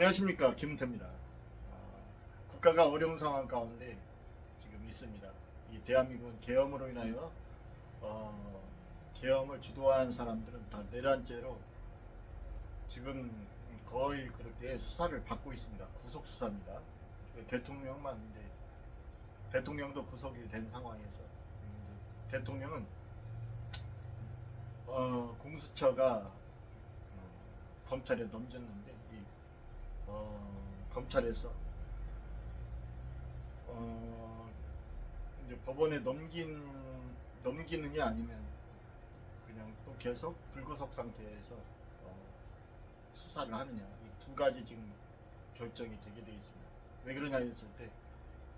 안녕하십니까 김은태입니다. 어, 국가가 어려운 상황 가운데 지금 있습니다. 이 대한민국은 계엄으로 인하여 어, 계엄을 주도한 사람들은 다 내란죄로 지금 거의 그렇게 수사를 받고 있습니다. 구속 수사입니다. 대통령만 이제 대통령도 구속이 된 상황에서 음, 대통령은 어, 공수처가 어, 검찰에 넘겼는데 이 어, 검찰에서 어, 이제 법원에 넘긴 넘기느냐 아니면 그냥 또 계속 불구속 상태에서 어, 수사를 하느냐 이 두 가지 지금 결정이 되게 되어 있습니다. 왜 그러냐 했을 때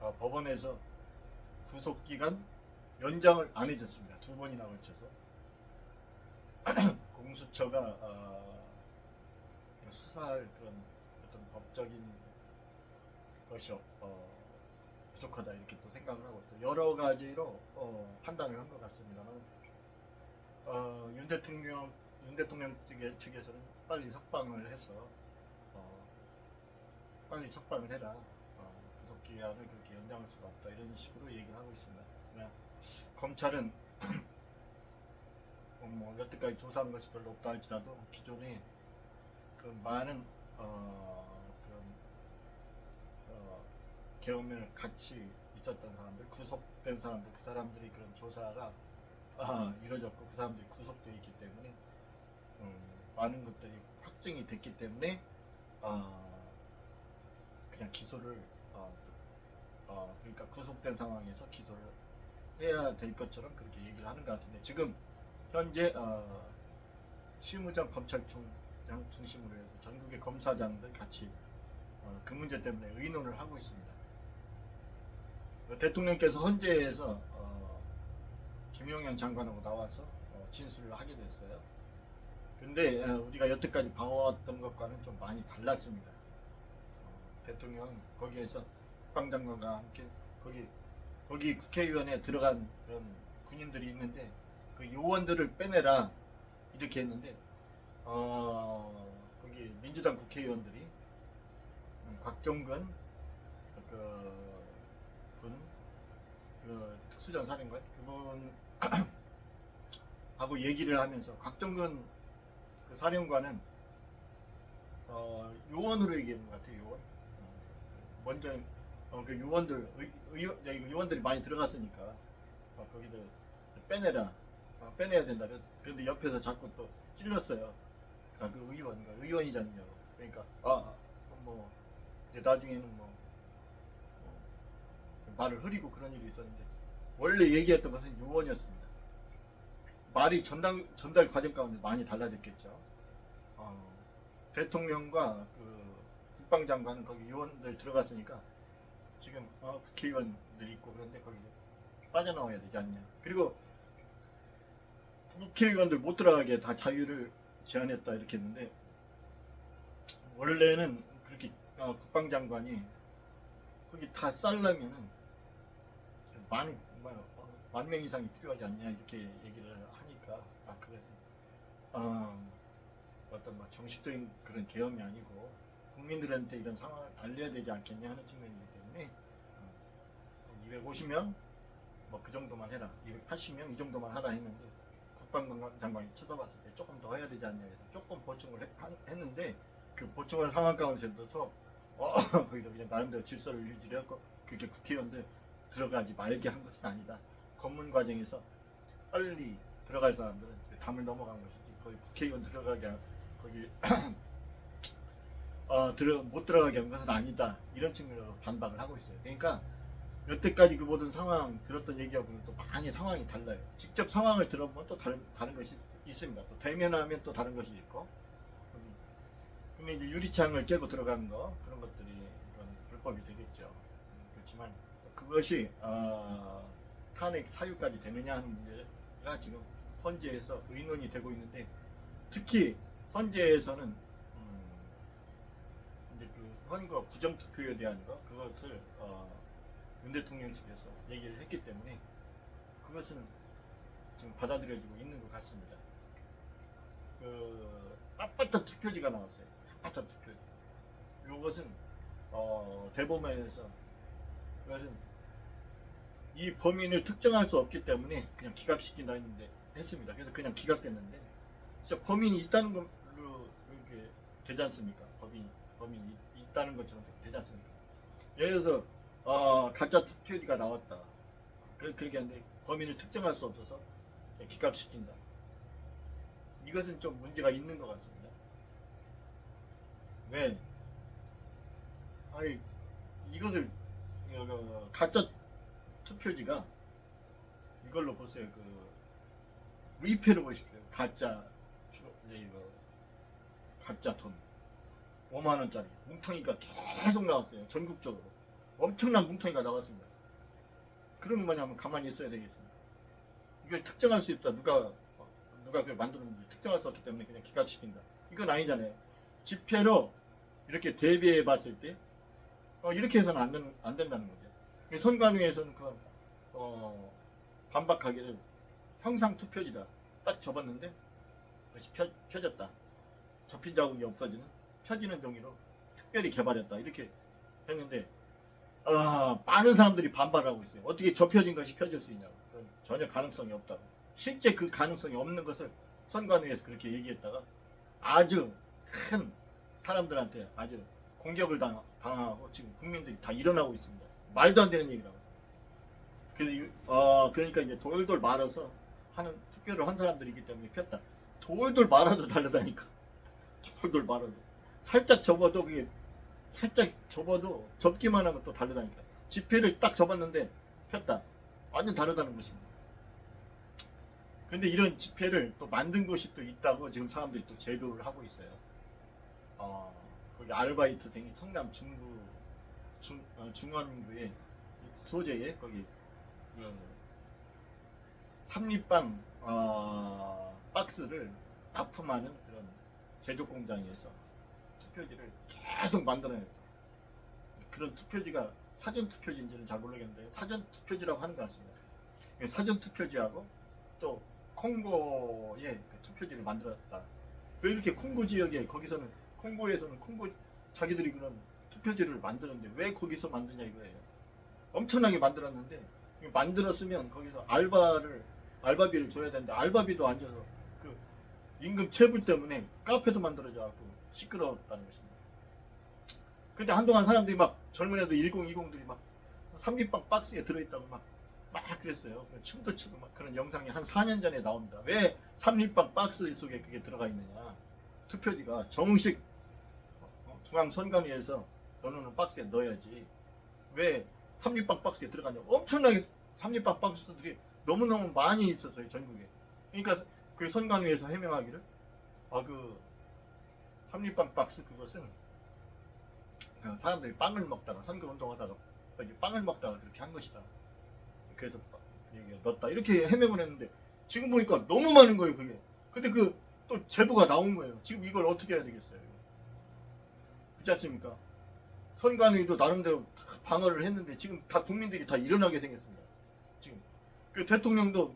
어, 법원에서 구속 기간 연장을 안 해줬습니다. 두 번이나 걸쳐서 공수처가 어, 수사할 그런 법적인 것이 어, 부족하다 이렇게 또 생각을 하고 또 여러 가지로 어, 판단을 한 것 같습니다만 어, 윤 대통령 윤 대통령 측에, 측에서는 빨리 석방을 해서 어, 빨리 석방을 해라 어, 구속 기간을 그렇게 연장할 수가 없다 이런 식으로 얘기를 하고 있습니다. 그러나 검찰은 어, 뭐 여태까지 조사한 것이 별로 없다 할지라도 기존에 그 많은 어, 계엄을 같이 있었던 사람들, 구속된 사람들, 그 사람들이 그런 조사가 아, 이루어졌고 그 사람들이 구속되어 있기 때문에 음, 많은 것들이 확정이 됐기 때문에 아, 그냥 기소를 어, 어, 그러니까 구속된 상황에서 기소를 해야 될 것처럼 그렇게 얘기를 하는 것 같은데 지금 현재 어, 실무장 검찰총장 중심으로 해서 전국의 검사장들 같이 어, 그 문제 때문에 의논을 하고 있습니다. 어, 대통령께서 헌재에서 어, 김용현 장관하고 나와서 어, 진술을 하게 됐어요. 근데 어, 우리가 여태까지 봐왔던 것과는 좀 많이 달랐습니다. 어, 대통령 거기에서 국방장관과 함께 거기 거기 국회의원에 들어간 그런 군인들이 있는데 그 요원들을 빼내라 이렇게 했는데 어 거기 민주당 국회의원들이 음, 곽종근 그군 그 특수전 사령관 그분 하고 얘기를 하면서 곽종근 그 사령관은 어 요원으로 얘기하는 것 같아요 요원. 어, 먼저 어, 그 요원들 의, 의, 의, 요원들이 많이 들어갔으니까 어, 거기들 빼내라 어, 빼내야 된다. 그런데 옆에서 자꾸 또 찔렀어요. 아, 그 의원 그 의원이잖아요. 그러니까 아 뭐 이제 나중에는 뭐 어, 말을 흐리고 그런 일이 있었는데 원래 얘기했던 것은 요원이었습니다 말이 전달 전달 과정 가운데 많이 달라졌겠죠 어, 대통령과 그 국방장관은 거기 요원들 들어갔으니까 지금 어, 국회의원들이 있고 그런데 거기서 빠져나와야 되지 않냐. 그리고 국회의원들 못 들어가게 다 자유를 제한했다 이렇게 했는데 원래는 그렇게 어, 국방장관이 거기 다 쌀려면은 만, 뭐, 만명 이상이 필요하지 않냐 이렇게 얘기를 하니까. 아 그래서 어, 어떤 뭐 정식적인 그런 계엄이 아니고 국민들한테 이런 상황을 알려야 되지 않겠냐 하는 측면이기 때문에 어, 250명? 뭐 그 정도만 해라. 280명 이 정도만 하라 했는데 국방장관이 쳐다봤을 때 조금 더 해야 되지 않냐 해서 조금 보충을 했, 는데 그 보충한 상황 가운데서 어, 거기서 그냥 나름대로 질서를 유지를 했고 그게 국회의원들 들어가지 말게 한 것은 아니다 검문 과정에서 빨리 들어갈 사람들은 담을 넘어간 것이지 거기 국회의원 들어가게 한- 거기 어, 들어, 못 들어가게 한 것은 아니다. 이런 측면으로 반박을 하고 있어요. 그러니까 여태까지 그 모든 상황 들었던 얘기하고는 또 많이 상황이 달라요. 직접 상황을 들어보면 또 다른, 다른 것이 있습니다. 또 대면하면 또 다른 것이 있고. 음, 근데 이제 유리창을 깨고 들어가는 거, 그런 것들이 그건 불법이 되겠죠. 음, 그렇지만 그것이, 어, 탄핵 사유까지 되느냐 하는 문제가 지금 헌재에서 의논이 되고 있는데 특히 헌재에서는 음, 이제 그 선거 부정 투표에 대한 거 그것을 어, 윤 대통령 측에서 얘기를 했기 때문에 그것은 지금 받아들여지고 있는 것 같습니다. 그 빳빳한 투표지가 나왔어요. 빳빳한 투표지. 이것은 어, 대법원에서 이것은 이 범인을 특정할 수 없기 때문에 그냥 기각시킨다 했는데 했습니다. 그래서 그냥 기각됐는데 진짜 범인이 있다는 걸로 이렇게 되지 않습니까? 범인 범인이 있- 있다는 것처럼 되지 않습니까? 예를 들어서 어, 가짜 투표지가 나왔다. 그, 그렇게 하는데 범인을 특정할 수 없어서 기각시킨다. 이것은 좀 문제가 있는 것 같습니다. 왜? 아니 이것을 어, 그, 가짜 투표지가 이걸로 보세요. 그 위패로 보십시오. 가짜 이거 가짜 돈 5만 원짜리 뭉텅이가 계속 나왔어요. 전국적으로 엄청난 뭉텅이가 나왔습니다. 그러면 뭐냐면 가만히 있어야 되겠습니다. 이걸 특정할 수 있다. 누가 어, 누가 그걸 만들었는지 특정할 수 없기 때문에 그냥 기각시킨다. 이건 아니잖아요. 집회로 이렇게 대비해 봤을 때 어, 이렇게 해서는 안, 된, 안 된다는 거죠. 이 선관위에서는 그 어, 반박하기를 형상 투표지다 딱 접었는데 그것이 펴, 펴졌다. 접힌 자국이 없어지는 펴지는 종이로 특별히 개발했다 이렇게 했는데 아, 많은 사람들이 반발하고 있어요. 어떻게 접혀진 것이 펴질 수 있냐고. 전혀 가능성이 없다고. 실제 그 가능성이 없는 것을 선관위에서 그렇게 얘기했다가 아주 큰 사람들한테 아주 공격을 당, 당하고 지금 국민들이 다 일어나고 있습니다. 말도 안 되는 얘기라고. 그래서 이- 어, 그러니까 이제 돌돌 말아서 하는 투표를 한 사람들이기 때문에 폈다. 돌돌 말아도 다르다니까. 돌돌 말아도 살짝 접어도 그게 살짝 접어도 접기만 하면 또 다르다니까. 지폐를 딱 접었는데 폈다. 완전 다르다는 것입니다. 근데 이런 지폐를 또 만든 곳이 또 있다고 지금 사람들이 또 제도를 하고 있어요. 어, 거기 아르바이트생이 성남 중구 중, 어, 중원구의 소재에 거기 그 삼립빵 어, 박스를 납품하는 그런 제조 공장에서 투표지를 계속 만들어냈다. 그런 투표지가 사전 투표지인지는 잘 모르겠는데 사전 투표지라고 하는 것 같습니다. 그 사전 투표지하고 또 콩고의 그 투표지를 만들었다. 왜 이렇게 콩고 지역에 거기서는 콩고에서는 콩고 자기들이 그런 투표지를 만드는데 왜 거기서 만드냐 이거예요. 엄청나게 만들었는데 만들었으면 거기서 알바를 알바비를 줘야 되는데 알바비도 안 줘서 그 임금 체불 때문에 카페도 만들어져 갖고 시끄러웠다는 것입니다. 그때 한동안 사람들이 막 젊은 애들 1020들이 막 삼립빵 박스에 들어있다고 막, 막 그랬어요. 춤도 추고 막 그런 영상이 한 4년 전에 나옵니다. 왜 삼립빵 박스 속에 그게 들어가 있느냐. 투표지가 정식 어, 중앙선관위에서 너는 박스에 넣어야지. 왜 삼립빵 박스에 들어가냐고. 엄청나게 삼립빵 박스들이 너무너무 많이 있었어요, 전국에. 그러니까 그 선관위에서 해명하기를, 아, 그, 삼립빵 박스 그것은 그 사람들이 빵을 먹다가 선거 운동하다가 빵을 먹다가 그렇게 한 것이다. 그래서 넣었다. 이렇게 해명을 했는데 지금 보니까 너무 많은 거예요, 그게. 근데 그 또 제보가 나온 거예요. 지금 이걸 어떻게 해야 되겠어요? 그렇지 않습니까? 선관위도 나름대로 다 방어를 했는데 지금 다 국민들이 다 일어나게 생겼습니다. 지금 그 대통령도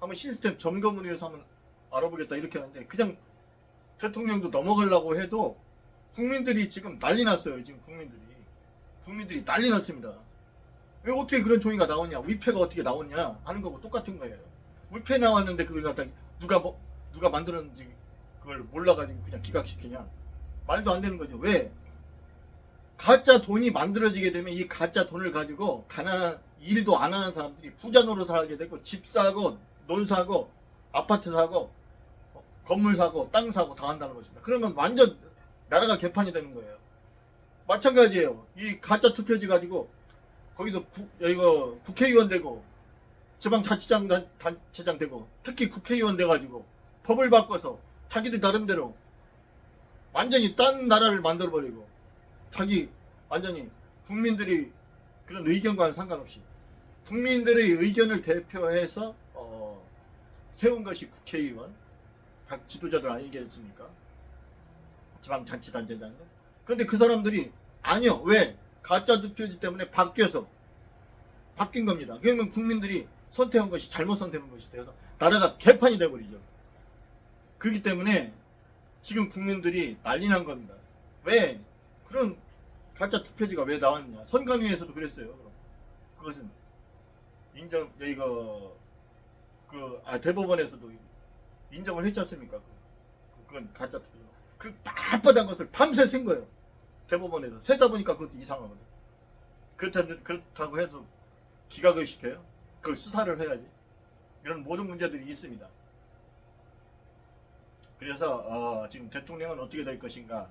한번 시스템 점검을 위해서 한번 알아보겠다 이렇게 하는데 그냥 대통령도 넘어가려고 해도 국민들이 지금 난리 났어요. 지금 국민들이 국민들이 난리 났습니다. 왜 어떻게 그런 종이가 나오냐? 위패가 어떻게 나오냐? 하는 거고 똑같은 거예요. 위패 나왔는데 그걸 갖다 누가 뭐 누가 만들었는지 그걸 몰라가지고 그냥 기각시키냐? 말도 안 되는 거죠. 왜? 가짜 돈이 만들어지게 되면 이 가짜 돈을 가지고 가난 일도 안 하는 사람들이 부자 노릇을 하게 되고 집 사고 논 사고 아파트 사고 어, 건물 사고 땅 사고 다 한다는 것입니다. 그러면 완전 나라가 개판이 되는 거예요. 마찬가지예요. 이 가짜 투표지 가지고 거기서 구, 이거 국회의원 되고 지방자치장 단- 단체장 되고 특히 국회의원 돼가지고 법을 바꿔서 자기들 나름대로 완전히 딴 나라를 만들어 버리고 자기 완전히 국민들이 그런 의견과는 상관없이 국민들의 의견을 대표해서 어, 세운 것이 국회의원 각 지도자들 아니겠습니까? 지방자치단체장들. 근데 그 사람들이 아니요 왜 가짜 투표지 때문에 바뀌어서 바뀐 겁니다. 그러면 국민들이 선택한 것이 잘못 선택한 것이 되어서 나라가 개판이 돼버리죠. 그렇기 때문에 지금 국민들이 난리 난 겁니다. 왜 그런 가짜 투표지가 왜 나왔냐? 선관위에서도 그랬어요. 그것은 인정 이거 그 아, 대법원에서도 인정을 했지 않습니까? 그- 그건 가짜 투표. 그 빳빳한 것을 밤새 센 거예요. 대법원에서 세다 보니까 그것도 이상하거든. 그렇다고, 그렇다고 해도 기각을 시켜요? 그걸 수사를 해야지. 이런 모든 문제들이 있습니다. 그래서 어, 지금 대통령은 어떻게 될 것인가?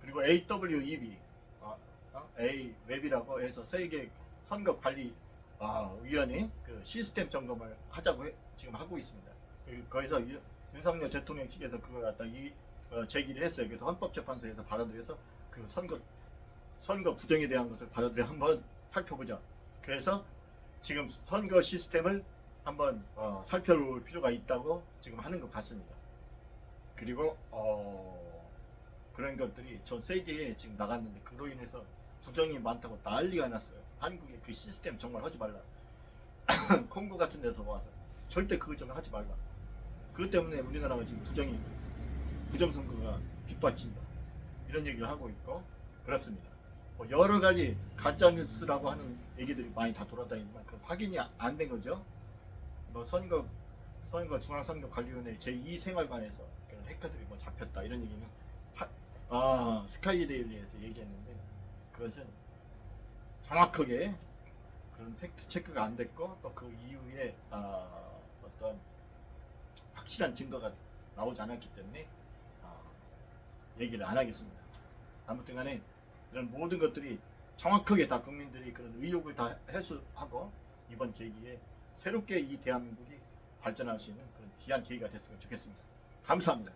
그리고 AWEB, 어, 어? A 웹이라고 해서 세계 선거 관리 아, 위원회 그 시스템 점검을 하자고 해- 지금 하고 있습니다. 그- 거기서 유- 윤석열 대통령 측에서 그걸 갖다 이 어, 제기를 했어요. 그래서 헌법재판소에서 받아들여서 그 선거 선거 부정에 대한 것을 받아들여 한번 살펴보자. 그래서 지금 선거 시스템을 한번 어, 살펴볼 필요가 있다고 지금 하는 것 같습니다. 그리고 어, 그런 것들이 전 세계에 지금 나갔는데 그로 인해서 부정이 많다고 난리가 났어요. 한국의 그 시스템 정말 하지 말라. 콩고 같은 데서 와서 절대 그거 좀 하지 말라. 그것 때문에 우리나라가 지금 부정이 부정 선거가 빗발친다. 이런 얘기를 하고 있고 그렇습니다. 뭐 여러 가지 가짜 뉴스라고 하는 얘기들이 많이 다 돌아다니지만 그 확인이 안 된 거죠. 뭐 선거 선거 중앙선거관리위원회 제2 생활관에서 해커들이 뭐 잡혔다 이런 얘기는 하- 아 스카이데일리에서 얘기했는데 그것은 정확하게 그런 팩트 체크가 안 됐고 또 그 이후에 아, 어떤 확실한 증거가 나오지 않았기 때문에 아, 얘기를 안 하겠습니다. 아무튼간에 이런 모든 것들이 정확하게 다 국민들이 그런 의혹을 다 해소하고 이번 계기에 새롭게 이 대한민국이 발전할 수 있는 그런 귀한 계기가 됐으면 좋겠습니다. 감사합니다.